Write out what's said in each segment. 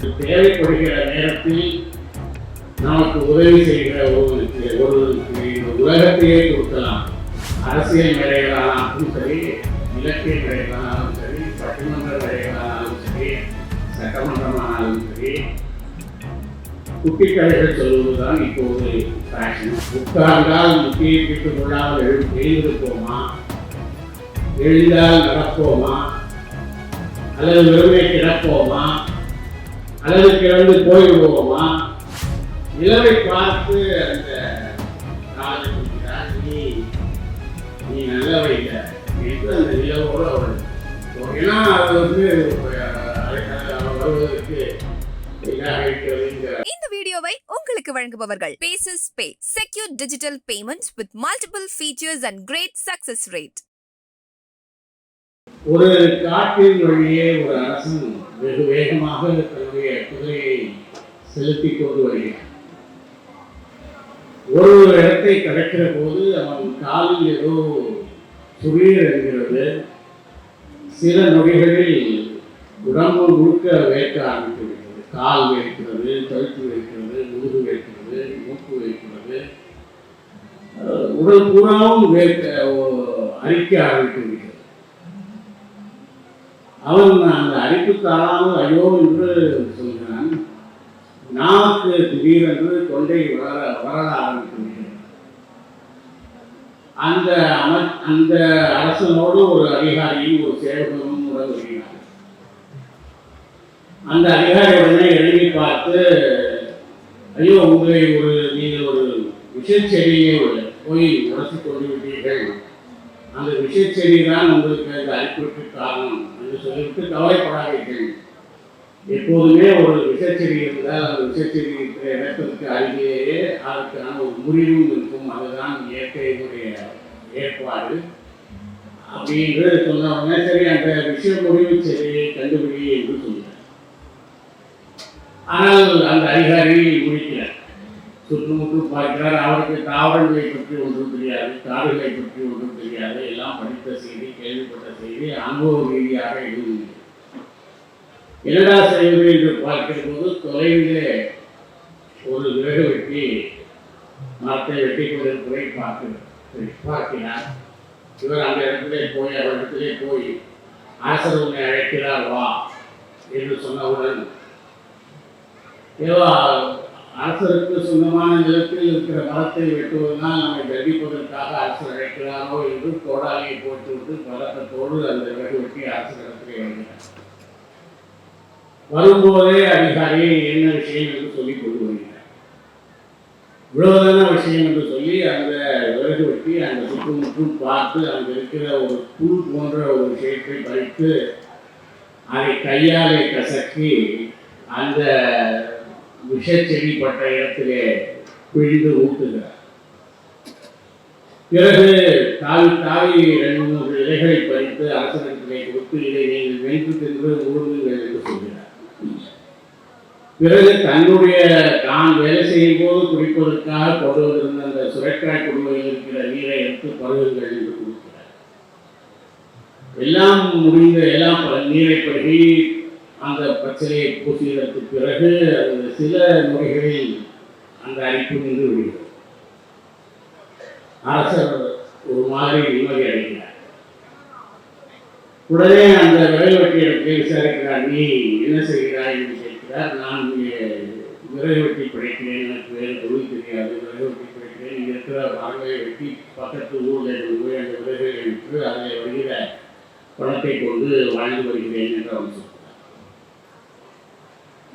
தேவைப்படுகிற நேரத்தில் நமக்கு உதவி செய்கிற ஒருவனுக்கு ஒருவனுக்கு இந்த உலகத்தையே கொடுக்கலாம் அரசியல் மேடைகளானாலும் சரி இலக்கிய மேடைகளானாலும் சரி சட்டமன்ற மேடைகளானாலும் சரி சட்டமன்றமானாலும் சரி குட்டி கதைகள் சொல்வதுதான் இப்போது ஃபேஷன் உட்கார்ந்தால் முக்கிய பிடித்துக் கொள்ளாமல் எழு எழுந்திருப்போமா? எழுந்தால் நடப்போமா? அல்லது வெறுமை கிடப்போமா? அல்லது கிடந்து போய்விடுவோமா நிலவை பார்த்து அந்த காலை சொல்கிறார் நீ நல்லவை இல்லை. என்று அந்த நிலவோடு அவள்? ஏன்னா அது வந்து வருவதற்கு இந்த வீடியோவை உங்களுக்கு வழங்குபவர்கள் Paysys pay secure digital payments with multiple features and great success rate ஒரு காட்டின் வழியே ஒரு அரசன் வெகு வேகமாக தன்னுடைய குதிரையை செலுத்திக் கொண்டு வருகிறான். ஒரு இடத்தை கடக்கிற போது அவன் காலில் ஏதோ சுரீர் என்கிறது. சில நொடிகளில் உடம்பு முழுக்க வேர்க்க ஆரம்பித்து கால் வேர்க்கிறது கழுத்து வேர்க்கிறது முதுகு வேர்க்கிறது மூக்கு வேர்க்கிறது. உடல் பூராவும் வேர்க்க அரிக்க ஆரம்பித்து அவன் அந்த அரிப்பு தாழாமல் ஐயோ என்று சொல்கிறான். நாக்கு திடீரென்று தொண்டை வளர வளர ஆரம்பித்து அந்த அம அந்த அரசனோடு ஒரு அதிகாரியும் ஒரு சேவகனும் உடன் அந்த அதிகாரி உடனே எழுதி பார்த்து ஐயோ உங்களை ஒரு நீங்கள் ஒரு விஷச்செடியை போய் உரசி கொண்டு விட்டீர்கள். அந்த விஷச்செடி தான் உங்களுக்கு அந்த அரிப்புக்கு காரணம். என்று சொல்லிவிட்டு கவலைப்படாதீர்கள் எப்போதுமே ஒரு விசைச்செடி இருந்தால் அந்த விசைச்செடி இருக்கிற இடத்திற்கு அருகேயே அதற்கான ஒரு முறிவும் இருக்கும். அதுதான் இயற்கையினுடைய ஏற்பாடு. அப்படின்னு சொன்ன உடனே சரி அந்த விஷய முடிவு செடியை கண்டுபிடி என்று சொன்னார். ஆனால் அந்த அதிகாரி முடிக்கிறார் சுற்றுமுற்று பார்க்கிறார் அவருக்கு தாவரங்களை பற்றி ஒன்றும் தெரியாது. காடுகளை பற்றி ஒன்றும் தெரியாது. எல்லாம் படித்த செய்தி கேள்விப்பட்ட செய்தி அனுபவ ரீதியாக எதுவும் இல்லை. என்னடா செய்வது என்று பார்க்கிற போது தொலைவிலே ஒரு விறகு வெட்டி மரத்தை வெட்டி கொண்டிருப்பதை பார்க்கிறார் பார்க்கிறார். இவர் அந்த இடத்திலே போய் அவரிடத்திலே போய் அரசர் உன்னை அழைக்கிறார் வா என்று சொன்னவுடன் ஏதோ அரசருக்கு சொந்தமான நிலத்தில் இருக்கிற மரத்தை வெட்டுவதுதான் நம்மை தண்டிப்பதற்காக அரசு அழைக்கிறாரோ என்று கோடாலியை போட்டுவிட்டு பதட்டத்தோடு அந்த விறகு வெட்டி அரசரிடத்திலே வருகிறார் வரும்போதே அதிகாரி என்ன விஷயம் என்று சொல்லி கொண்டு வருகிறார். இவ்வளவுதான விஷயம் என்று சொல்லி அந்த விறகு வெட்டி அந்த சுற்றுமுற்றும் பார்த்து அங்கே இருக்கிற ஒரு புல் போன்ற ஒரு விஷயத்தை பறித்து அதை கையாலே கசக்கி அந்த விஷச்செடிப்பட்ட இடத்திலே பிழிந்து ஊட்டுகிறார். பிறகு தாவி தாவி ரெண்டு மூன்று இலைகளை பறித்து அரசனிடத்திலே கொடுத்து இதை நீங்கள் வைத்து தின்று ஊடுங்கள் என்று சொல்கிறார். பிறகு தன்னுடைய தான் வேலை செய்யும் போது குடிப்பதற்காக கொண்டு வந்திருந்த அந்த சுரக்காய் குடும்பத்தில் இருக்கிற நீரை எடுத்து பருகுங்கள் என்று கொடுக்கிறார். எல்லாம் முடிந்த எல்லாம் நீரை பருகி அந்த பிரச்சனையை பூசியதற்கு பிறகு அந்த சில முறைகளில் அந்த அரிப்பு நின்று விடுகிறது. அரசர் ஒரு மாதிரி நிம்மதி அடைகிறார். உடனே அந்த விரைவட்டியிடத்தை விசாரிக்கிறார் நீ என்ன செய்கிறாய்? என்று கேட்கிறார். நான் இங்கே விறகு பிடிக்கிறேன். எனக்கு வேறு தொழில் தெரியாது. விரைவட்டி வெட்டி பிடிக்கிறேன். இங்கே இருக்கிற மரங்களை வெட்டி பக்கத்து ஊரில் போய் அந்த விரைவை விற்று அதில் வருகிற பணத்தை கொண்டு வாழ்ந்து வருகிறேன் என்று அவன்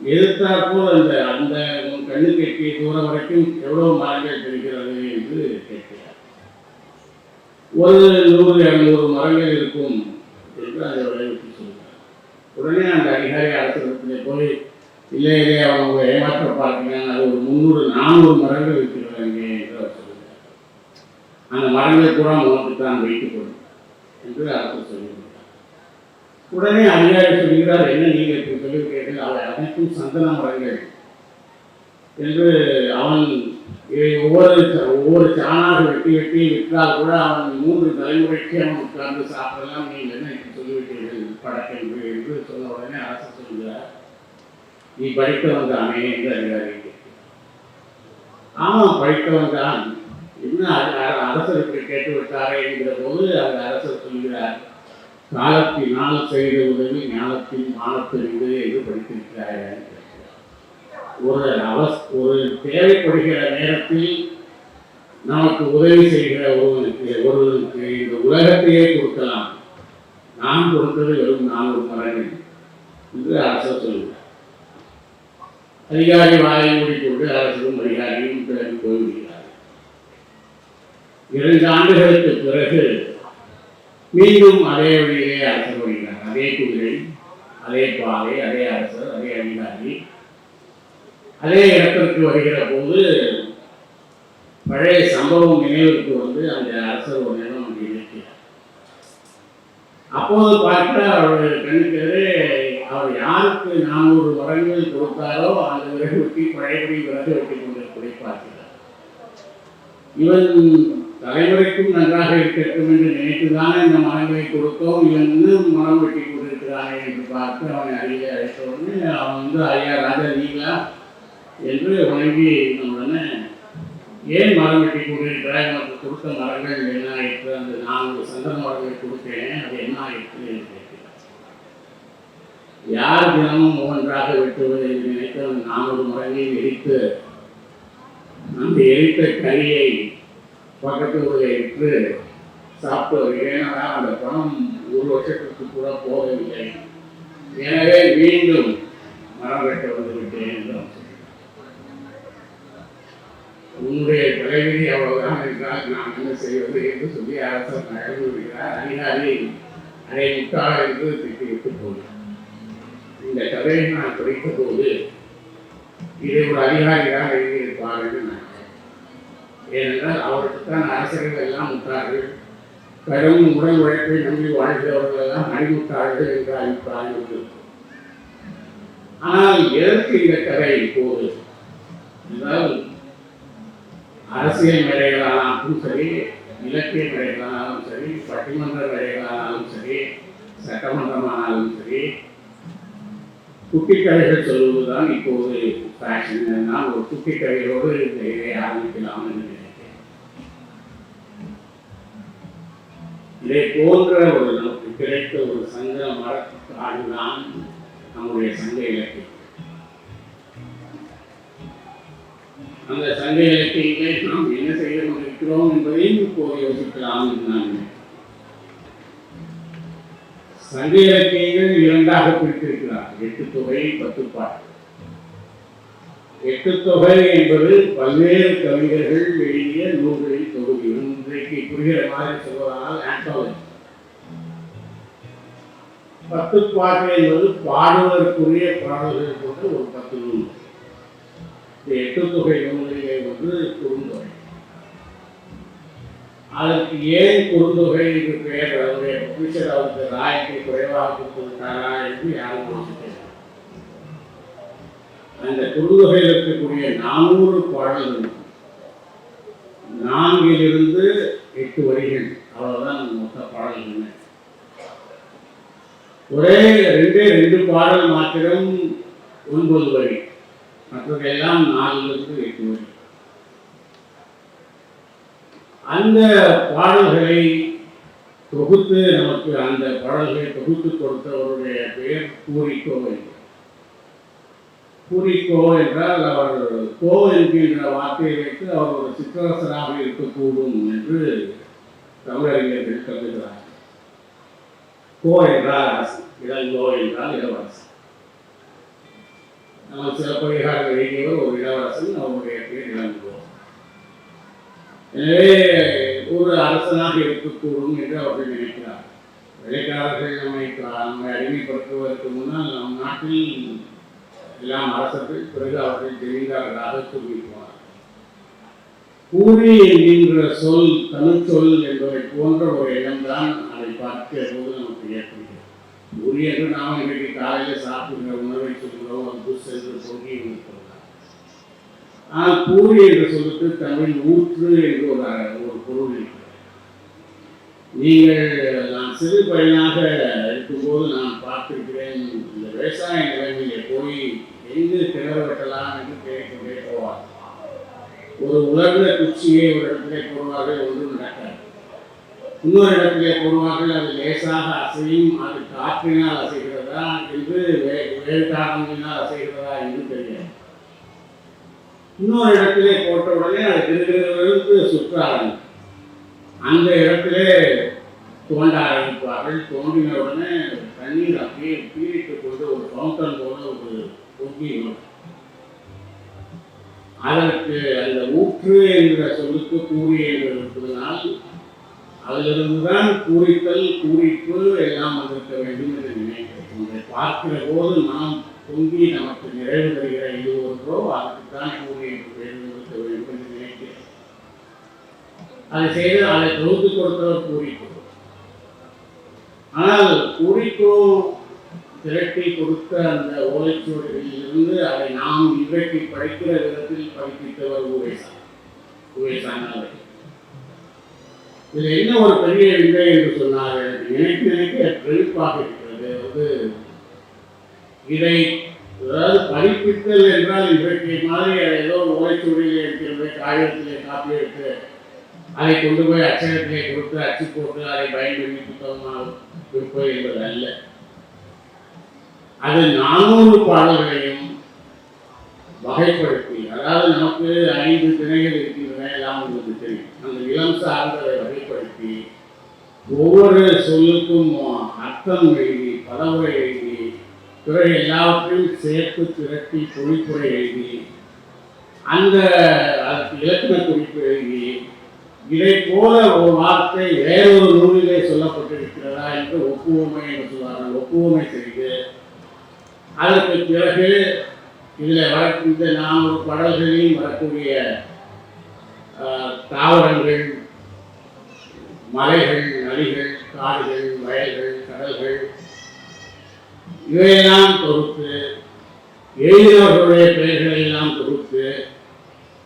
எதிர்த்தாற்போல் அந்த அந்த உன் கண்ணுக்கு எட்டிய தூரம் வரைக்கும் எவ்வளவு மரங்கள் தெரிகிறது என்று கேட்கிறார். ஒரு நூறு இரநூறு மரங்கள் இருக்கும் என்று அதை விளைவிட்டு சொல்கிறார். உடனே அந்த அதிகாரி அரசிடத்திலே போய் இல்லை இல்லை அவங்க ஏமாற்ற பார்க்கிறாங்க. அது ஒரு முந்நூறு நானூறு மரங்கள் இருக்கிறாங்க என்று அவர் சொல்கிறார். அந்த மரங்கள் கூட உனக்கு தான் வைத்துக் கொள்ளும் என்று அரசு சொல்கிறார். உடனே அதிகாரி சொல்கிறார் என்ன நீங்கள் இப்போ சொல்லியிருக்கீர்கள்? அவை அனைத்தும் சந்தன மரங்கள். என்று அவன் ஒவ்வொரு ஒவ்வொரு சாணாக வெட்டி வெட்டி விற்றால் கூட அவன் மூன்று தலைமுறைக்கு அவன் உட்கார்ந்து சாப்பிடலாம். நீங்கள் என்ன இப்படி சொல்லிவிட்டீர்கள்? படக்கென்று என்று சொன்ன உடனே அரசு சொல்கிறார். நீ படித்தவன் தானே? என்று அதிகாரி ஆமாம் படித்தவன் தான். என்ன அரசருக்கு கேட்டு விட்டாரே என்கிற போது அந்த அரசர் சொல்கிறார். காலத்தினால் செய்த உதவி ஞானத்தின் மானத்தறிந்து என்று படித்திருக்கிறார்கள் ஒரு அவஸ் ஒரு தேவைப்படுகிற நேரத்தில் நமக்கு உதவி செய்கிற ஒருவனுக்கு ஒருவனுக்கு இந்த உலகத்தையே கொடுக்கலாம். நான் கொடுத்தது வெறும் நானூறு மரங்கள் என்று அரசர் சொல்கிறார். அதிகாரி வாயை மூடிக்கொண்டு அரசரும் அதிகாரியும் பிறகு போய்விடுகிறார் இரண்டு ஆண்டுகளுக்கு பிறகு மீண்டும் அதே வழியிலே அரசர் வருகிறார். அதே குதிரை அதே பாதை அதே அரசர் அதே அதிகாரி. அதே இடத்திற்கு வருகிற போது பழைய சம்பவம் நினைவுக்கு வந்து அந்த அரசர் ஒரு நேரம் அங்கே இருக்கிறார் அப்போது பார்த்தா அவருடைய கண்ணுக்கு அவர் யாருக்கு நானூறு வரங்கள் கொடுத்தாரோ அந்த விறகு வெட்டி பழையபடி விறகு வெட்டி கொண்டு பார்க்கிறார். இவன் தலைமுறைக்கும் நன்றாக இருக்கட்டும் என்று நினைத்துதானே இந்த மனங்களை கொடுத்தோம். இவன் இன்னும் மரம் வெட்டி கொண்டிருக்கிறானே என்று பார்த்து அவனை அருகே அழைத்த உடனே அவன் வந்து ஐயா ராஜா நீங்களா? என்று வணங்கி உடனே ஏன் மரம் வெட்டி கொண்டிருக்கிறாய்? எனக்கு கொடுத்த மரங்கள் என்ன ஆயிற்று? அந்த நான்கு சந்தன மரங்களை கொடுத்தேன் அது என்ன ஆயிற்று? என்று கேட்கிறார் யார் தினமும் ஒவ்வொன்றாக வெட்டுவது? என்று நினைத்து அந்த நானூறு மரங்களையும் எரித்து அந்த எரித்த கரியை பக்கத்து ஊரில் இட்டு சாப்பிட்டு வருகிறேன் ஆனால் அந்த பணம் ஒரு வருஷத்துக்கு கூட போகவில்லை. எனவே மீண்டும் மரம் வெட்ட வந்து விட்டேன் என்று உன்னுடைய தலைவிதி அவ்வளவுதான் என்றால் நான் என்ன செய்வது என்று சொல்லி அரசர் நகர்ந்து விடுகிறார். அதிகாரி அதை முட்டாள் என்று திட்டிவிட்டு போகிறார். இந்த கதையை நான் படித்த போது இதை ஒரு அதிகாரி தான் எழுதியிருப்பார் என்று நான் ஏனென்றால் அவருக்கு தான் அரசர்கள் எல்லாம் முட்டார்கள் கடும் உடல் உழைப்பை நம்பி வாழ்கிறவர்கள் எல்லாம் அடிமுட்டார்கள் என்ற அபிப்பிராயம் உண்டு. ஆனால் எதற்கு இந்த கதை இப்போது? என்றால் அரசியல் மேடைகளானாலும் சரி இலக்கிய மேடைகளானாலும் சரி பட்டிமன்ற மேடைகளானாலும் சரி சட்டமன்றமானாலும் சரி குட்டி கதைகள் சொல்வதுதான் இப்போது ஃபேஷன் நான் ஒரு குட்டி கதையோடு இந்த இதை ஆரம்பிக்கலாம் என்று இதை போன்ற ஒரு நமக்கு கிடைத்த ஒரு சங்க மரத்தாடுதான் நம்முடைய சங்க இலக்கியம் அந்த சங்க இலக்கியங்களை நாம் என்ன செய்ய கொண்டிருக்கிறோம் என்பதையும் இப்போது யோசிக்கலாம் என்று நான் சங்க இலக்கியங்கள் இரண்டாக பிரித்திருக்கிறார் எட்டு தொகை பத்து பாட்டு. எட்டு தொகை என்பது பல்வேறு கவிஞர்கள் எழுதிய நூல்களின் தொகுதி. இன்றைக்கு புரிகிற மாதிரி சொல்வதால் ஆந்தாலஜி பத்து பாட்டு என்பது பாடுவதற்குரிய பாடல்கள் கொண்ட ஒரு பத்து நூல். இந்த எட்டு தொகை நூல்களை வந்து குறுந்தொகை. அதற்கு ஏன் குறுந்தொகை என்று பெயர் அவருடைய பப்ளிஷர் அவருக்கு ராயத்தை குறைவாக கொடுத்திருக்காரா என்று யாரும் அந்த தொழுகையில் இருக்கக்கூடிய நானூறு பாடல்கள். நான்கிலிருந்து எட்டு வரிகள். அவ்வளவுதான் மொத்த பாடல்கள். ஒரே ரெண்டே ரெண்டு பாடல் மாத்திரம் ஒன்பது வரி. மற்றதெல்லாம் நாலிலிருந்து எட்டு வரி. அந்த பாடல்களை தொகுத்து நமக்கு அந்த பாடல்களை தொகுத்து கொடுத்தவருடைய பெயர் பூரிக்கோ பூரிக்கோ என்றால் அவர் கோ என்கின்ற வார்த்தையை வைத்து அவர் ஒரு சிற்றரசராக இருக்கக்கூடும் என்று தமிழறிஞர்கள் கருதுகிறார் கோ என்றால் அரசு இளங்கோ என்றால் இளவரசு நம்ம சிலப்பதிகாரம் எழுதியவர் ஒரு இளவரசன் அவருடைய பேர் இளங்கோ எனவே ஒரு அரசனாக இருக்கக்கூடும் என்று அவர்கள் நினைக்கிறார் வெள்ளைக்காரர்கள் நம்மை நம்மை அடிமைப்படுத்துவதற்கு முன்னால் நம் நாட்டில் எல்லாம் அரசர்கள் பிறகு அவர்கள் ஜெமீன்தார்களாக சொல்லியிருப்பார் பூரி என்கின்ற சொல் தனுச்சொல் என்பதை போன்ற ஒரு எண்ணம்தான் அதை பார்க்கிற போது நமக்கு ஏற்படுகிறது. பூரி என்று நாம் இன்றைக்கு காலையில் சாப்பிடுகிற உணவை சொல்கிறோம் அது புஷ் என்று பொங்கி சொல்லலாம் ஆனால் பூரி என்று சொல்லுக்கு தமிழ் ஊற்று என்று ஒரு ஒரு பொருள் இருக்கிறது. நீங்கள் நான் சிறு பையனாக இருக்கும்போது நான் பார்த்திருக்கிறேன் இந்த விவசாய நிலங்களிலே போய் எங்கு கிணறு வெட்டலாம் என்று கேட்டுக்கொண்டே போவார் ஒரு உலர்ந்த குச்சியை ஒரு இடத்திலே போடுவார்கள் ஒன்றும் நடக்காது. இன்னொரு இடத்திலே போடுவார்கள் அது லேசாக அசையும் அது காற்றினால் அசைகிறதா என்று வே- வேறு காரணங்களினால் அசைகிறதா என்று தெரியாது. இன்னொரு இடத்திலே போட்ட உடனே அது திருகிறவர்களுக்கு சுற்ற அந்த இடத்திலே தோண்ட ஆரம்பிப்பார்கள் தோண்டின உடனே தண்ணீர் அப்படியே பீரிட்டு கொண்டு ஒரு ஃபவுண்டன் போல ஒரு பொங்கி வரும். அதற்கு அந்த ஊற்று என்ற சொல்லுக்கு கூறி என்று இருப்பதனால் அதிலிருந்து தான் கூறித்தல் கூறிப்பு எல்லாம் வந்திருக்க வேண்டும் என்று நினைக்கிறேன் உங்களை பார்க்கிற போது மனம் பொங்கி நமக்கு நிறைவு தருகிற இது ஒன்றோ அதற்குத்தான் கூறி என்று தேர்ந்தெடுக்க வேண்டும் என்று நினைக்கிறேன் அதை செய்து அதை தொகுத்து கொடுத்தவர் கூறிப்பு ஆனால் குறிக்கோ திரட்டி கொடுத்த அந்த ஓலைச்சுவடிகளிலிருந்து அதை நாம் இன்றைக்கு படிக்கிற விதத்தில் படிப்பித்தவர் உவேசா இதில் என்ன ஒரு பெரிய இல்லை என்று சொன்னார் எனக்கு நினைக்க நினைக்க இருக்கிறது. வந்து இதை அதாவது படிப்பித்தல் என்றால் இன்றைக்கு மாதிரி ஏதோ ஓலைச்சுவடியில் இருக்கிறது காகிதத்திலே காப்பி எடுத்து அதை கொண்டு போய் அச்சகத்திலே கொடுத்து அச்சு போட்டு அதை பயன்படுத்தி புத்தகமாக விற்பது என்பது அல்ல அது நானூறு பாடல்களையும் வகைப்படுத்தி அதாவது நமக்கு ஐந்து திணைகள் இருக்கின்றன எல்லாம் உங்களுக்கு தெரியும். அந்த இளம் சார்ந்ததை வகைப்படுத்தி ஒவ்வொரு சொல்லுக்கும் அர்த்தம் எழுதி பதவுரை எழுதி பிறகு எல்லாவற்றையும் சேர்த்து திரட்டி பொழிப்புரை எழுதி அந்த அதுக்கு இலக்கண குறிப்பு எழுதி இதை போல ஒரு வார்த்தை வேறொரு நூலிலே சொல்லப்பட்டிருக்கிறது. என்று ஒப்புவமை என்று சொல்வார்கள் ஒப்புவமை செய்து அதற்கு பிறகு இதில் வரக்கூடிய நானூறு படல்களில் வரக்கூடிய ஆஹ், தாவரங்கள் மலைகள் நதிகள் காடுகள் வயல்கள் கடல்கள் இவையெல்லாம் தொகுத்து எழுதினவர்களுடைய பெயர்களை எல்லாம் தொகுத்து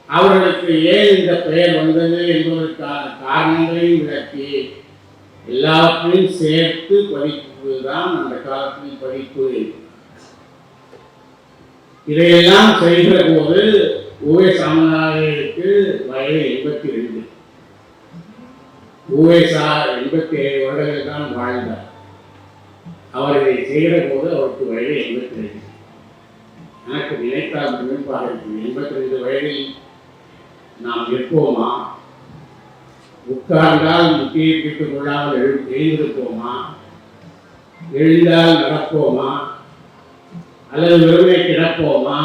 அவர்களுக்கு ஏன் இந்த பெயர் வந்தது என்பதற்கான காரணங்களையும் விளக்கி எல்லாத்தையும் சேர்த்து படிப்பு தான் அந்த காலத்தில் படிப்பு. இதையெல்லாம் செய்கிற போது ஊவே சாமநாதருக்கு வயது எண்பத்தி ரெண்டு ஊவேசா எண்பத்தி ஏழு வருடங்கள் தான் வாழ்ந்தார். அவர் இதை செய்கிற போது அவருக்கு வயது எண்பத்தி ரெண்டு எனக்கு நினைத்தால் இருக்கு எண்பத்தி ரெண்டு வயதில் நாம் இருப்போமா உட்கார்ந்தால் முக்கிய பிட்டுக் கொள்ளாமல் எழு எழுந்திருப்போமா எழுந்தால் நடப்போமா? அல்லது வெறுமை கிடப்போமா?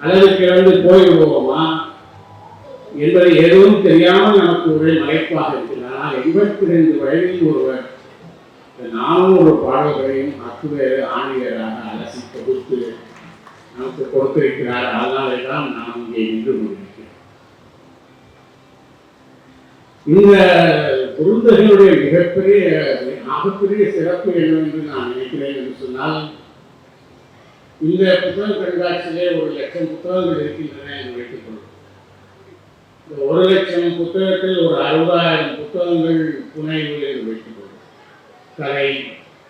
அல்லது கிடந்து போய்விடுவோமா? என்பது எதுவும் தெரியாமல் நமக்கு ஒரு மலைப்பாக இருக்கிறார். எண்பத்தி ரெண்டு வயதில் ஒருவர் நானும் ஒரு பாடல்களையும் அத்துவேறு ஆணையராக அலசி தொகுத்து நமக்கு கொடுத்திருக்கிறார். அதனாலே தான் நாம் இங்கே நின்று முடியும் இந்த குருந்தகையுடைய மிகப்பெரிய ஆகப்பெரிய சிறப்பு என்னவென்று நான் நினைக்கிறேன் என்று சொன்னால் இந்த புத்தக கண்காட்சியிலே ஒரு லட்சம் புத்தகங்கள் இருக்கின்றன என்று வைத்துக்கொள்ளும் இந்த ஒரு லட்சம் புத்தகத்தில் ஒரு அறுபதாயிரம் புத்தகங்கள் புனைவு என்று வைத்துக்கொள்ளும் கதை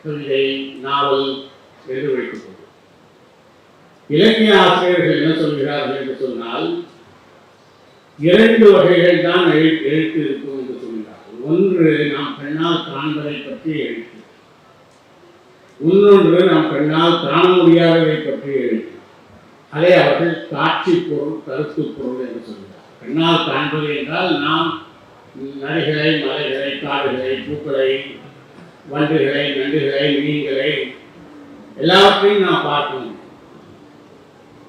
கவிதை நாவல் என்று வைத்துக்கொள்ளும் இலக்கிய ஆசிரியர்கள் என்ன சொல்கிறார்கள் என்று சொன்னால் இரண்டு வகைகள் தான் எழு- எழுத்து இருக்கும் என்று சொல்கிறார்கள். ஒன்று நாம் பெண்ணால் காண்பதை பற்றி எழுத்து. இன்னொன்று நாம் பெண்ணால் காண முடியாததை பற்றி எழுத்து. அதை அவர்கள் காட்சி பொருள் கருத்து பொருள் என்று சொல்கிறார் பெண்ணால் காண்பது என்றால் நாம் நதிகளை மலைகளை காடுகளை பூக்களை வண்டுகளை நண்டுகளை மீன்களை எல்லாவற்றையும் நாம் பார்க்கணும்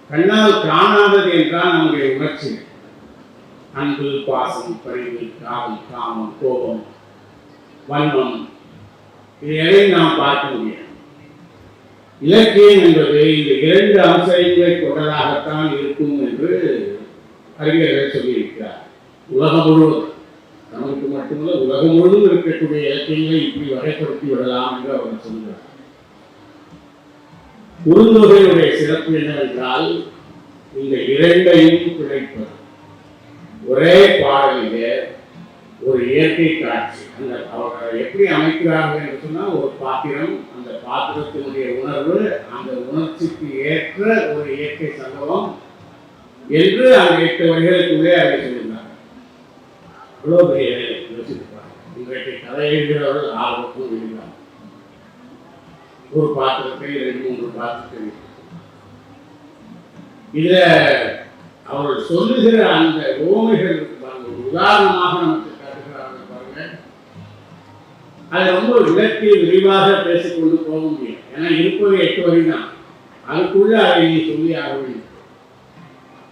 கண்ணால் காணாதது என்றால் நம்முடைய உணர்ச்சி அன்பு பாசம் பரிவு காவல் காமம் கோபம் வன்மம் இதை நாம் பார்க்க முடியாது. இலக்கியம் என்பது இந்த இரண்டு அம்சங்களை கொண்டதாகத்தான் இருக்கும் என்று அறிஞர்கள் சொல்லியிருக்கிறார். உலகம் முழுவதும் நமக்கு மட்டுமல்ல உலகம் முழுவதும் இருக்கக்கூடிய இலக்கியங்களை இப்படி வகைப்படுத்தி விடலாம் என்று அவர் சொல்கிறார். குறுந்தொகையுடைய சிறப்பு என்னவென்றால் இந்த இரண்டையும் பிழைப்பது ஒரே பாடலிலே ஒரு இயற்கை காட்சி. அந்த அவர் எப்படி அமைக்கிறார்கள் என்று சொன்னால் ஒரு பாத்திரம் அந்த பாத்திரத்தினுடைய உணர்வு அந்த உணர்ச்சிக்கு ஏற்ற ஒரு இயற்கை சம்பவம் என்று அந்த எட்டு வரிகளுக்குள்ளே அதை சொல்லியிருந்தாங்க அவ்வளோ பெரிய வேலை. இன்றைக்கு கதை எழுதுகிறவர்கள் ஆர்வத்தும் எழுதினார் ஒரு பாத்திரத்தை ரெண்டு மூன்று பாத்திரத்தை இதில் அவர்கள் சொல்லுகிற அந்த ஓமைகள் உதாரணமாக நமக்கு காட்டுகிறார்கள் பாருங்க. அதை ரொம்ப விளக்கி விரிவாக பேசிக்கொண்டு போக முடியும் ஏன்னா இருப்பது எட்டு வரை தான் அதுக்குள்ள அதை நீ சொல்லி ஆக வேண்டும்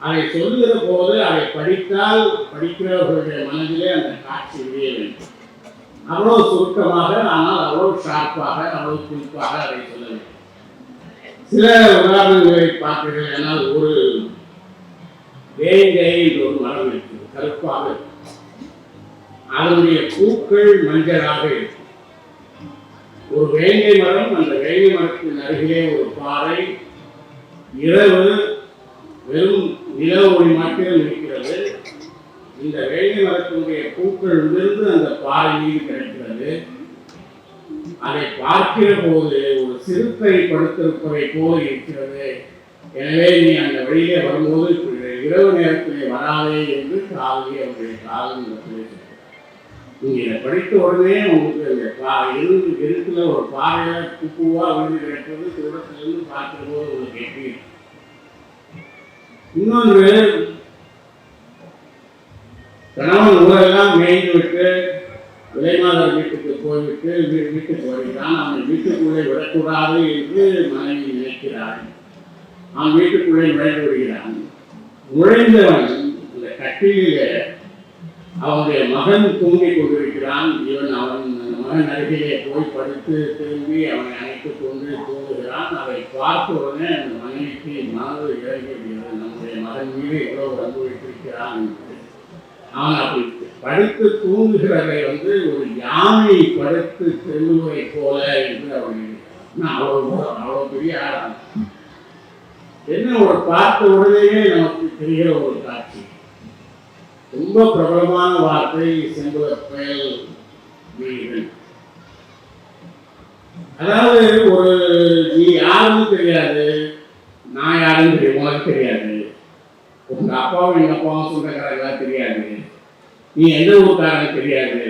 அதை சொல்லுகிற போது அதை படித்தால் படிக்கிறவர்களுடைய மனதிலே அந்த காட்சி விரிய வேண்டும். அவ்வளோ சுருக்கமாக ஆனால் அவ்வளவு ஷார்ப்பாக அவ்வளவு குறிப்பாக அதை சொல்ல வேண்டும். சில உதாரணங்களை பார்த்தீர்கள் என்றால் ஒரு வேங்கை ஒரு மரம் இருக்குது கருப்பாக இருக்கும். அதனுடைய பூக்கள் மஞ்சளாக இருக்கும். ஒரு வேங்கை மரம் அந்த வேங்கை மரத்தின் அருகிலே ஒரு பாறை. இரவு வெறும் நில ஒளி மாத்திரம் இருக்கிறது. இந்த வேங்கை மரத்தினுடைய பூக்கள் விழுந்து அந்த பாறை மீது கிடைக்கிறது. அதை பார்க்கிற போது ஒரு சிறுத்தை படுத்திருப்பதை போல் இருக்கிறது. எனவே நீ அந்த வழியிலே வரும்போது இப்படி இரவு நேரத்திலே வராதே என்று காலையே அவருடைய காலம் சொல்கிறார் நீங்க இதை படித்த உடனே உங்களுக்கு அந்த பா இருந்து இருட்டுல ஒரு பாறையில குப்புவா விழுந்து கிடக்கிறது தூரத்திலிருந்து பார்க்கிற போது உங்களுக்கு எப்படி இன்னொன்று கணவன் ஊரெல்லாம் மேய்ந்து விட்டு விலைமாதர் வீட்டுக்கு போய்விட்டு வீட்டுக்கு வருகிறான். அவன் வீட்டுக்குள்ளே விடக்கூடாது என்று மனைவி நினைக்கிறான் அவன் வீட்டுக்குள்ளே நுழைந்து விடுகிறான். நுழைந்தவன் இந்த கட்டிலே அவனுடைய மகன் தூங்கிக் கொண்டிருக்கிறான். இவன் அவன் மகன் அருகிலே போய் படுத்து திரும்பி அவனை அணைத்துக் கொண்டு தூங்குகிறான். அதை பார்த்த உடனே அந்த மனைவிக்கு மனது இறங்கி நம்முடைய மகன் மீது எவ்வளவு வந்து வைத்திருக்கிறான் அவன் அப்படி படுத்து தூங்குகிறதை வந்து ஒரு யானை படுத்து செல்லுவதை போல என்று அவன் நான் அவ்வளவு அவ்வளவு பெரிய ஆளான். என்ன ஒரு பார்த்த உடனேயே நமக்கு தெரிகிற ஒரு காட்சி. ரொம்ப பிரபலமான வார்த்தை செங்கல பயல் வீடுகள் அதாவது ஒரு நீ யாருன்னு தெரியாது நான் யாருன்னு தெரியுமா தெரியாது. உங்க அப்பாவும் எங்க அப்பாவும் சொந்தக்காரங்களா தெரியாது. நீ எந்த ஊருக்காரன் தெரியாது.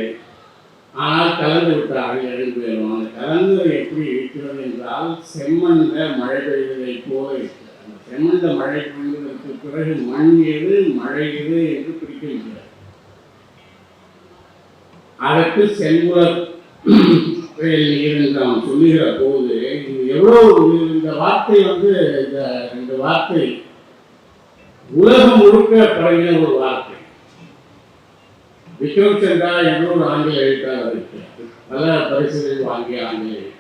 ஆனால் கலந்து விட்டார்கள் எழுந்து பேரும். அந்த கலந்து எப்படி இருக்கிறது என்றால் செம்மண்ணில் மழை பெய்வதை போல இருக்கிறது. எந்த மழை பொழுதற்கு பிறகு மண் எது மழை எது என்று பிரிக்க முடியாது அதற்கு செல்வ புயல் என்று அவன் சொல்லுகிற போது இது எவ்வளவு இந்த வார்த்தை வந்து இந்த ரெண்டு வார்த்தை உலகம் முழுக்க பழகின ஒரு வார்த்தை. விக்ரம் சந்திரா ஒரு ஆங்கில எழுத்தாளர் இருக்கிறார் பல பரிசுகள் வாங்கிய ஆங்கில எழுத்தாளர்.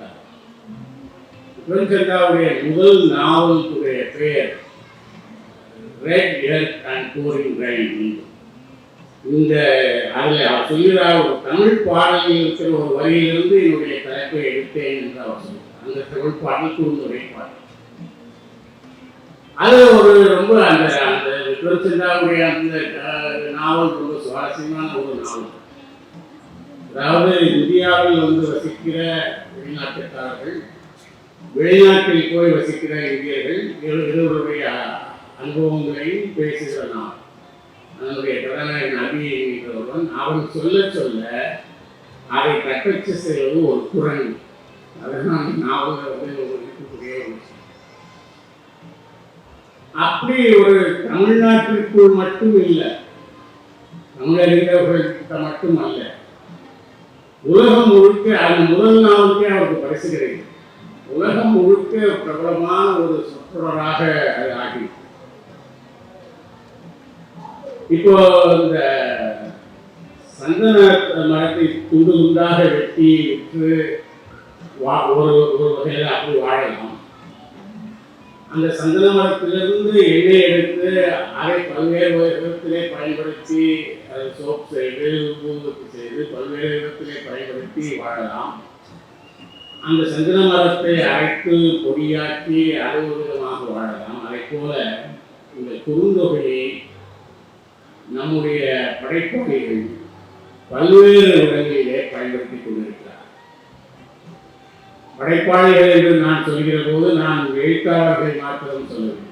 விக்ரம் முதல் நாவலுக்குடைய பெயர் red earth and pouring rain இந்த அதில் அவர் சொல்கிறார். ஒரு தமிழ் பாடலில் இருக்கிற ஒரு வரியிலிருந்து என்னுடைய தலைப்பை எடுத்தேன் என்று அவர் சொல்கிறார் அந்த தமிழ் பாடல் குறுந்துரை பாடல். அது ஒரு ரொம்ப அந்த அந்த விக்ரமச்சந்திராவுடைய அந்த நாவல் ரொம்ப சுவாரஸ்யமான ஒரு நாவல். அதாவது இந்தியாவில் வந்து வசிக்கிற வெளிநாட்டுக்காரர்கள் வெளிநாட்டில் போய் வசிக்கிற இந்தியர்கள் இரு- இருவருடைய அனுபவங்களையும் பேசுகிற நாவல் அதனுடைய கதாநாயகன் அபி என்கிற அவன் சொல்ல சொல்ல அதை தட்டச்சு செய்வது ஒரு குரல். அதனால் நாவல் வந்து இருக்கக்கூடிய ஒரு விஷயம். அப்படி ஒரு தமிழ்நாட்டிற்குள் மட்டும் இல்லை தமிழறிஞர்கள்கிட்ட மட்டும் அல்ல உலகம் முழுக்க அந்த முதல் நாளுக்கே அவருக்கு பரிசு உலகம் முழுக்க பிரபலமான ஒரு சொற்றொடராக அது ஆகி இப்போ இந்த சந்தன மரத்தை துண்டு துண்டாக வெட்டி விற்று வா ஒரு ஒரு வகையில் அப்படி வாழலாம். அந்த சந்தன மரத்திலிருந்து எண்ணெய் எடுத்து அதை பல்வேறு விதத்திலே பயன்படுத்தி அதை சோப் செய்து ஊதுபத்தி செய்து பல்வேறு விதத்திலே பயன்படுத்தி வாழலாம். அந்த சந்தன மரத்தை அரைத்து பொடியாக்கி அது ஒரு விதமாக வாழலாம். அதை போல இந்த குறுந்தொகையை நம்முடைய படைப்பாளிகள் பல்வேறு இடங்களிலே பயன்படுத்திக் கொண்டிருக்கிறார். படைப்பாளிகள் என்று நான் சொல்கிற போது நான் எழுத்தாளர்கள் மாத்திரம் சொல்லவில்லை.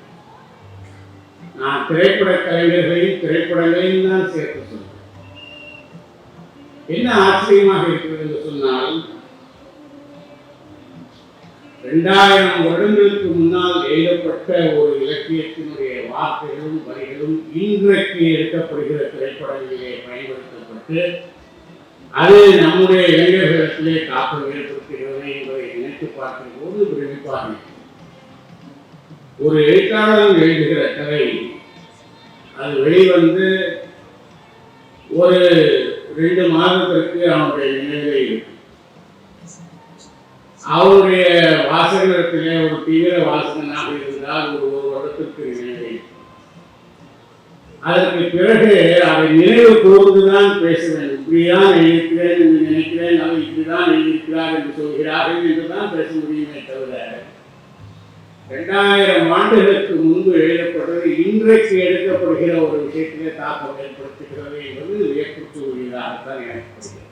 நான் திரைப்பட கலைஞர்களையும் திரைப்படங்களையும் தான் சேர்த்து சொல்றேன் என்ன ஆச்சரியமாக இருக்கிறது என்று சொன்னால் இரண்டாயிரம் வருடங்களுக்கு முன்னால் எழுதப்பட்ட ஒரு இலக்கியத்தினுடைய வார்த்தைகளும் வரிகளும் இன்றைக்கு எடுக்கப்படுகிற திரைப்படங்களிலே பயன்படுத்தப்பட்டு அது நம்முடைய இளைஞர்களிடத்திலே தாக்கம் ஏற்படுத்துகிறது என்பதை நினைத்து பார்க்கும்போது போது பிரமிப்பாக ஒரு எழுத்தாளர் எழுதுகிற கதை அது வெளிவந்து ஒரு ரெண்டு மாதத்திற்கு அவனுடைய நினைவில் இருக்கும் அவருடைய வாசகத்திலே ஒரு தீவிர வாசகனாக இருந்தால் ஒரு ஒரு வருடத்திற்கு நினைவு அதற்கு பிறகு அதை நினைவு கூர்ந்துதான் பேசுவேன் இப்படிதான் எழுதிக்கிறேன் என்று நினைக்கிறேன் அவர் இப்படிதான் எழுதியிருக்கிறார் என்று சொல்கிறார்கள் என்றுதான் பேச முடியுமே தவிர இரண்டாயிரம் ஆண்டுகளுக்கு முன்பு எழுதப்பட்டது இன்றைக்கு எடுக்கப்படுகிற ஒரு விஷயத்திலே தாக்கம் ஏற்படுத்துகிறது என்பது வியப்புக்கு உரியதாகத்தான் எனக்கு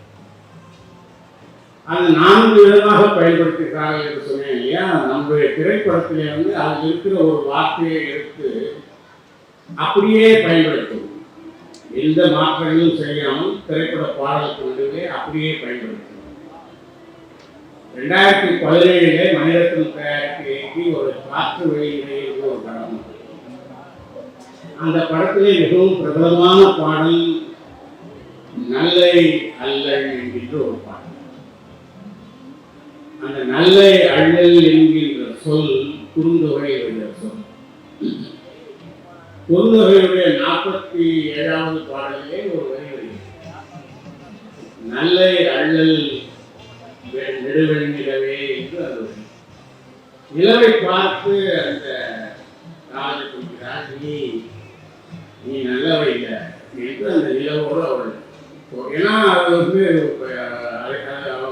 அது நான்கு விதமாக பயன்படுத்துகிறார்கள் என்று சொன்னேன் இல்லையா? நம்முடைய திரைப்படத்திலே வந்து அதில் இருக்கிற ஒரு வார்த்தையை எடுத்து அப்படியே பயன்படுத்தும் எந்த மாற்றங்களும் செய்யாமல் திரைப்பட பாடலுக்கு நடுவே அப்படியே பயன்படுத்தும் ரெண்டாயிரத்தி பதினேழிலே மணிரத்னம் தயாரித்து இயக்கி ஒரு காற்று வெளியிலே ஒரு படம். அந்த படத்திலே மிகவும் பிரபலமான பாடல் நல்லை அல்ல என்கின்ற ஒரு பாடல். அந்த நல்லை அள்ளல் என்கின்ற சொல் குறுந்தொகையுடைய சொல். குறுந்தொகையுடைய நாற்பத்தி ஏழாவது பாடலிலே ஒரு வரி வருகிறது. நல்லை அள்ளல் நெடுவெண்ணிலவே என்று அது நிலவை பார்த்து அந்த ராஜு சொல்கிறார் நீ நீ நல்லவை இல்லை என்று அந்த நிலவோடு அவள் ஏன்னா அது வந்து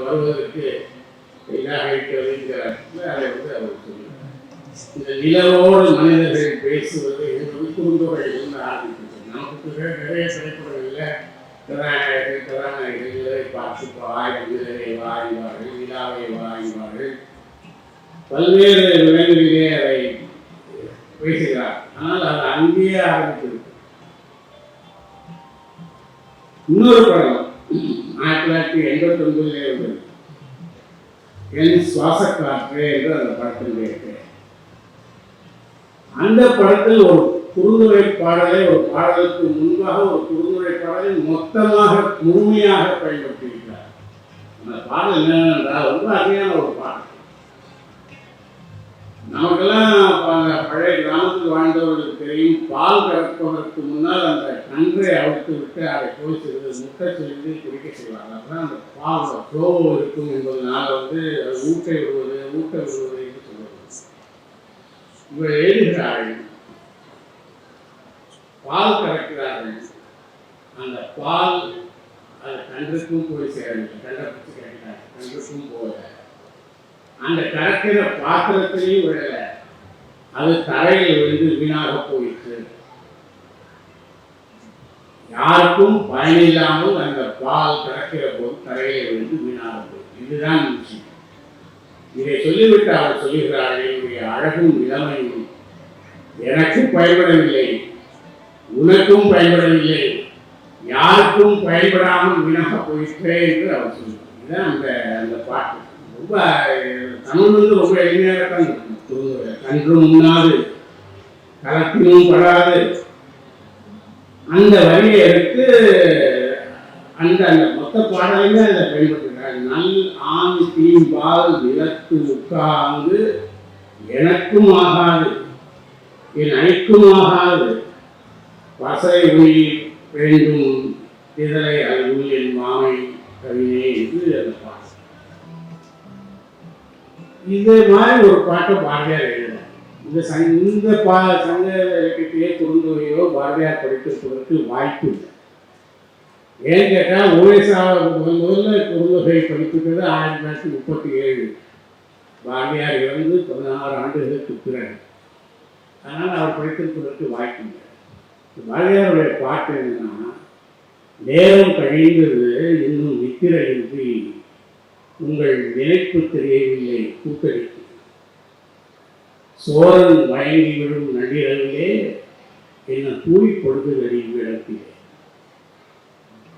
வருவதற்கு இதாக இருக்கிறதுங்கிற அதை வந்து அவர் சொல்லுவார் இந்த நிலவோடு மனிதர்கள் பேசுவது என்பது குறுந்தொகையில் ஆரம்பிக்கிறது நமக்கு நிறைய திரைப்படங்களில் கதாநாயகர்கள் கதாநாயகர்கள் நிலவை பார்த்து வாய் நிலவை வாய்வார்கள் நிலாவை வாய்வார்கள். பல்வேறு விலங்குகளிலே அதை பேசுகிறார். ஆனால் அது அங்கேயே ஆரம்பிக்கிறது இன்னொரு படம் ஆயிரத்தி தொள்ளாயிரத்தி எண்பத்தி ஒன்பதுலேயே வந்தது. என் சுவாச என்று அந்த படத்தில் இருக்கு அந்த படத்தில் ஒரு குறுந்துரை பாடலை ஒரு பாடலுக்கு முன்பாக ஒரு குறுந்துரை பாடலை மொத்தமாக முழுமையாக பயன்படுத்தியிருக்கிறார். அந்த பாடல் என்னவென்றால் ரொம்ப அருமையான ஒரு பாடல். நமக்கெல்லாம் பழைய கிராமத்தில் வாழ்ந்தவர்களுக்கு தெரியும் பால் கறப்பதற்கு முன்னால் அந்த கன்றை அவிழ்த்து விட்டு அதை போய் சிறிது முட்டை செய்து குடிக்க செய்வாங்க. அந்த பால் ஃப்ளோ இருக்கும் என்பதனால வந்து அது ஊட்டை விடுவது ஊட்டை விடுவது என்று சொல்லுவது இவர் எழுதுகிறார்கள். பால் கறக்கிறார்கள். அந்த பால் அது கன்றுக்கும் போய் சேரவில்லை. கன்றை பிடிச்சி கறக்கிறாங்க கன்றுக்கும் போகல. அந்த கறக்கிற பாத்திரத்திலையும் விழல அது தரையில் விழுந்து வீணாக போயிற்று. யாருக்கும் பயனில்லாமல் அந்த பால் கறக்கிற போது தரையில் விழுந்து வீணாக போயிற்று. இதுதான் விஷயம் இதை சொல்லிவிட்டு அவர் சொல்லுகிறார் என்னுடைய அழகும் இளமையும் எனக்கும் பயன்படவில்லை. உனக்கும் பயன்படவில்லை. யாருக்கும் பயன்படாமல் வீணாக போயிற்றே என்று அவர் சொல்லுவார் இதுதான் அந்த அந்த பாட்டு. ரொம்ப தமிழ் வந்து ரொம்ப எளிமையாக இருக்காங்க கன்றும் உண்ணாது கலத்தினும் படாது. அந்த வரியை எடுத்து அந்த அந்த மொத்த பாடலையுமே அதை பயன்படுத்துகிறார் நல் ஆண் தீம்பால் விளக்கு உட்கார்ந்து எனக்கும் ஆகாது என் அனைக்கும் ஆகாது. பசை ஒளி வேண்டும் இதழை அருள் என் மாமை கவினே என்று அந்த பாடல். இதே மாதிரி ஒரு பாட்டை பாரதியார் எழுதினார். இந்த சங் இந்த பா சங்க இலக்கியத்தையோ குறுந்தொகையோ பாரதியார் படித்திருப்பதற்கு வாய்ப்பு இல்லை. ஏன்னு கேட்டால் ஓஎஸ்ஆ முதல் முதல்ல குறுந்தொகை படித்துக்கிறது ஆயிரத்தி தொள்ளாயிரத்தி முப்பத்தி ஏழு பாரதியார் இறந்து பதினாறு ஆண்டுகளுக்கு பிறகு. அதனால் அவர் படித்திருப்பதற்கு வாய்ப்பு இல்லை. பாரதியாருடைய பாட்டு என்னன்னா நேரம் கழிந்தது நித்திரையின்றி உங்கள் நினைப்பு தெரியவில்லை கூட்டடித்து சோரன் மயங்கி விடும் நள்ளிரவிலே என்ன தூய் பொழுது வெளியும் இடத்திலே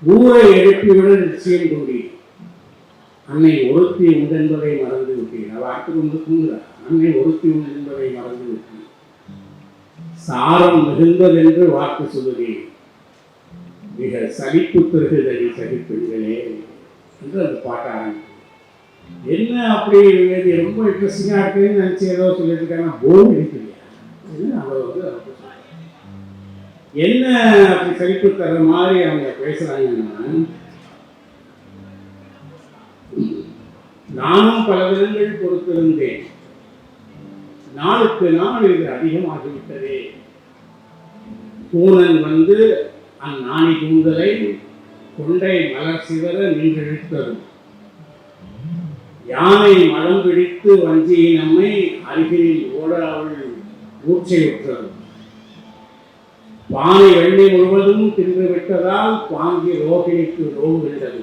ஊரை எழுப்பிவிட நிச்சயம் கொண்டீர். அன்னை ஒருத்தி உண்டென்பதை மறந்து விட்டேன் அவள் ஆட்டு கொண்டு தூங்குறார் அன்னை ஒருத்தி உண்டென்பதை மறந்து விட்டேன் சாரம் மிகுந்ததென்று வாக்கு சொல்லுகிறேன் மிக சலிப்பு பெறுகிறதடி சகிப்பெண்களே என்று அந்த பாட்ட என்ன அப்படி இது ரொம்ப இன்ட்ரெஸ்டிங்காக இருக்குன்னு நினச்சி ஏதோ சொல்லிட்டு போர் அடிக்கலையா? என்ன அவர் வந்து அப்படி என்ன அப்படி சலிப்பு தர மாதிரி அவங்க பேசுறாங்கன்னா நானும் பல விதங்கள் பொறுத்திருந்தேன். நாளுக்கு நாள் இது அதிகமாகிவிட்டதே. பூனன் வந்து அந்நாணி கூந்தலை கொண்டை மலர் சிதற நின்றிழுத்தது யானை மலம் பிடித்து வஞ்சியை நம்மை அருகில் ஓட அவள் மூச்சையுற்றது பானை வெள்ளி முழுவதும் தின்று விட்டதால் பாங்கி ரோகிணிக்கு ரோகு விட்டது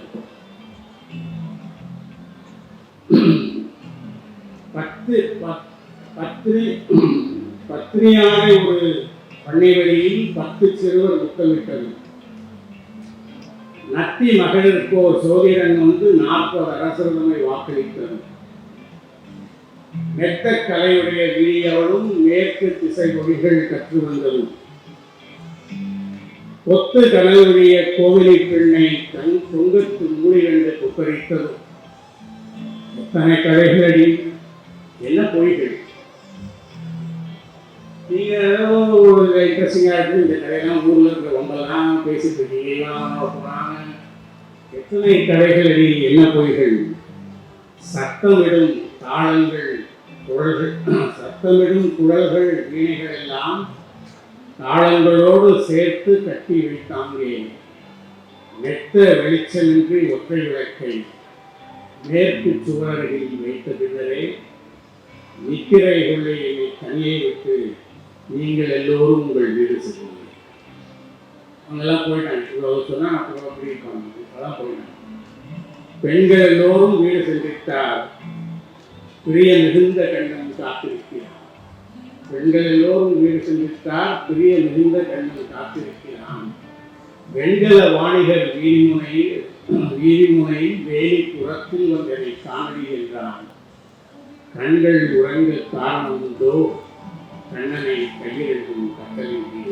பத்து பத்- பத்திரி பத்திரியான ஒரு பண்ணை வெளியில் பத்து சிறுவர் முத்தமிட்டது. நத்தி மகளிருக்கு ஒரு சோதிடன் வந்து நாற்பது அரசர்தமை வாக்களித்தது. மெத்த கலையுடைய வீரியவளும் மேற்கு திசை மொழிகள் கற்று வந்ததும் கொத்து கனவுடைய கோவிலை பெண்ணை தன் தொங்கத்து மூடி கொப்பரித்ததும் எத்தனை கதைகளடி என்ன பொய்கள்? நீங்கள் ஏதோ ஒரு இன்ட்ரெஸ்டிங்காக இருக்குது இந்த கதையெல்லாம் ஊர்ல இருக்கிற ரொம்பலாம் பேசிட்டு இருக்கீங்க. போறாங்க. எத்தனை கதைகள் அடி என்ன பொய்கள்? சத்தமிடும் தாளங்கள் குழல்கள் சத்தமிடும் குழல்கள் வீணைகள் எல்லாம் தாளங்களோடு சேர்த்து கட்டி வைத்தாங்கே மெத்த வெளிச்சமின்றி ஒற்றை விளக்கை. மேற்கு சுவரருகில் வைத்த பின்னரே நித்திரை கொள்ளை என்னை தனியே விட்டு நீங்கள் எல்லோரும் உங்கள் வீடு செல்லுங்கள். அங்கெல்லாம் போயிட்டாங்க. இவ்வளவு சொன்னால் அப்புறம் அப்படி இருப்பாங்க. இப்போதான் போயிட்டாங்க. பெண்கள் எல்லோரும் வீடு சென்றுவிட்டார் பிரிய மிகுந்த கண்ணன் காத்திருக்கிறார். பெண்கள் எல்லோரும் வீடு சென்றுவிட்டார் பிரிய மிகுந்த கண்ணன் காத்திருக்கிறான் வெண்கல வாணிகர் வீதிமுனையில் வீதிமுனையில் வேலி புறத்தில் வந்ததை காணடி என்றான். கண்கள் உறங்க காரணம் உண்டோ? கண்ணனை கையில் கையிலெழுதும் கட்டளின்றி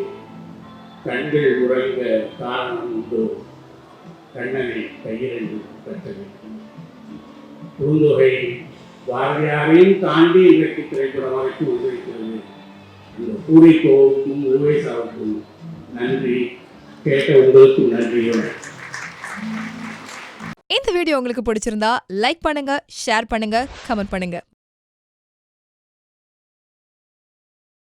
கண்கள் உறைந்த காரணம் உண்டோ? கண்ணனை கையிலெழுதும் கட்டளின்றி பூந்தொகை பாரதியாரையும் தாண்டி இன்றைக்கு திரைப்படம் வரைக்கும் வந்திருக்கிறது அந்த பூரிக்கோவுக்கும் உவேசாவுக்கும் நன்றி. கேட்ட உங்களுக்கும் நன்றியோடு இந்த வீடியோ உங்களுக்கு பிடிச்சிருந்தா லைக் பண்ணுங்க ஷேர் பண்ணுங்க கமெண்ட் பண்ணுங்க.